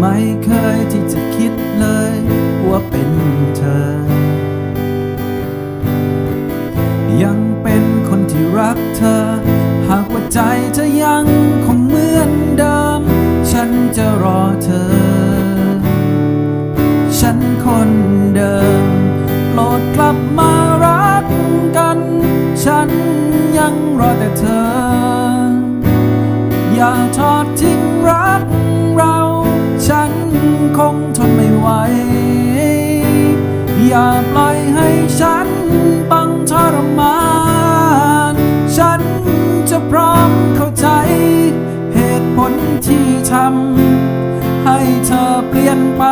ไม่เคยที่จะคิดเลยว่าเป็นเธอ ยังเป็นคนที่รักเธอ หากว่าใจเธอยังคงเหมือนเดิม ฉันจะรอเธอ ฉันคนเดิมโปรดกลับมารักกัน ฉันยังรอแต่เธอ อย่าทอดทิ้ง อย่าปล่อยให้ฉันต้องทรมาน ฉันจะพร้อมเข้าใจ เหตุผลที่ทำให้เธอเปลี่ยนไป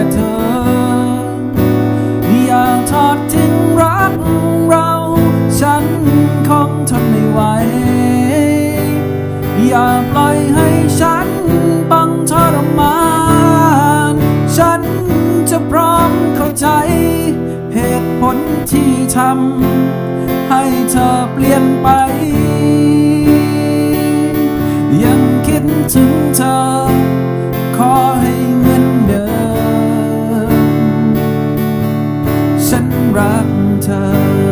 แต่เธอ อย่าทอดทิ้งรักเรา ฉันคงทนไม่ไหว อย่าปล่อยให้ฉันต้องทรมาน ฉันจะพร้อมเข้าใจ เหตุผลที่ทำให้เธอเปลี่ยนไป ยังคิดถึงเธอ ก